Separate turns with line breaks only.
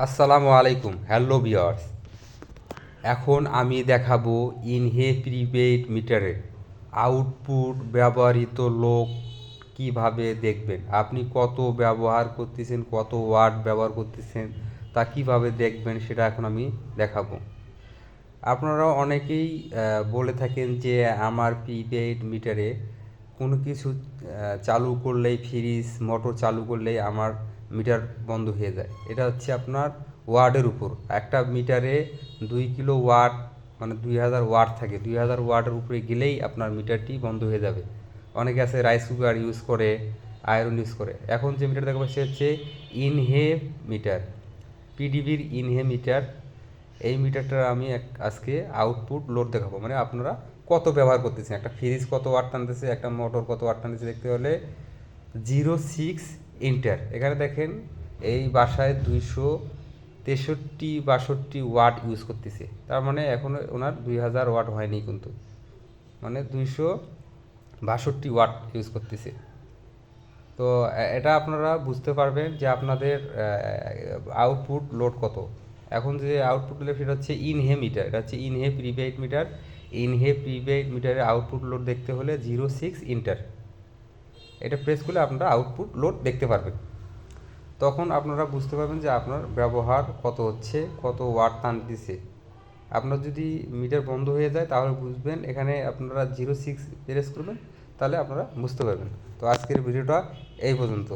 আসসালামু আলাইকুম, hello viewers এখন আমি দেখাবো ইনহে প্রিপেইড মিটারের আউটপুট ব্যবহৃত লোক কীভাবে দেখবেন। আপনি কত ব্যবহার করতেছেন, কত ওয়ার্ড ব্যবহার করতেছেন, তা কীভাবে দেখবেন সেটা এখন আমি দেখাবো। আপনারা অনেকেই বলে থাকেন যে আমার প্রিপেইড মিটারে কোনো কিছু চালু করলেই ফ্রিজ, মোটর চালু করলেই আমার মিটার বন্ধ হয়ে যায়। এটা হচ্ছে আপনার ওয়ার্ডের উপর। একটা মিটারে দুই কিলো ওয়াট মানে দুই হাজার ওয়াট থাকে। দুই হাজার ওয়াটের উপরে গেলেই আপনার মিটারটি বন্ধ হয়ে যাবে। অনেকে আছে রাইস কুকার ইউজ করে, আয়রন ইউজ করে। এখন যে মিটার দেখা পাচ্ছি হচ্ছে ইনহে মিটার। পিডিবির ইনহে মিটার। এই মিটারটা আমি এক- আজকে আউটপুট লোড দেখাবো। মানে আপনারা কত ব্যবহার করতেছেন? একটা ফ্রিজ কত ওয়াট টানতেছে, একটা মোটর কত ওয়াট টানতেছে দেখতে হলে জিরো সিক্স ইন্টার এখানে দেখেন, এই বাসায় দুইশো তেষট্টি বাষট্টি ওয়াট ইউজ করতেছে। তার মানে এখনও ওনার দুই হাজার ওয়াট হয়নি কিন্তু। মানে দুইশো বাষট্টি ওয়াট ইউজ করতেছে। তো এটা আপনারা বুঝতে পারবেন যে আপনাদের আউটপুট লোড কত। এখন যে আউটপুট লোড সেটা হচ্ছে ইনহে মিটার এটা হচ্ছে Inhe prepaid meter Inhe prepaid মিটারের আউটপুট লোড দেখতে হলে জিরো সিক্স ইন্টার এটা প্রেস করলে আপনারা আউটপুট লোড দেখতে পারবেন। তখন আপনারা বুঝতে পারবেন যে আপনার ব্যবহার কত হচ্ছে, কত ওয়াট টান দিছে। আপনার যদি মিটার বন্ধ হয়ে যায়, তাহলে বুঝবেন এখানে আপনারা জিরো সিক্স প্রেস করবেন, তাহলে আপনারা বুঝতে পারবেন। তো আজকের ভিডিওটা এই পর্যন্ত।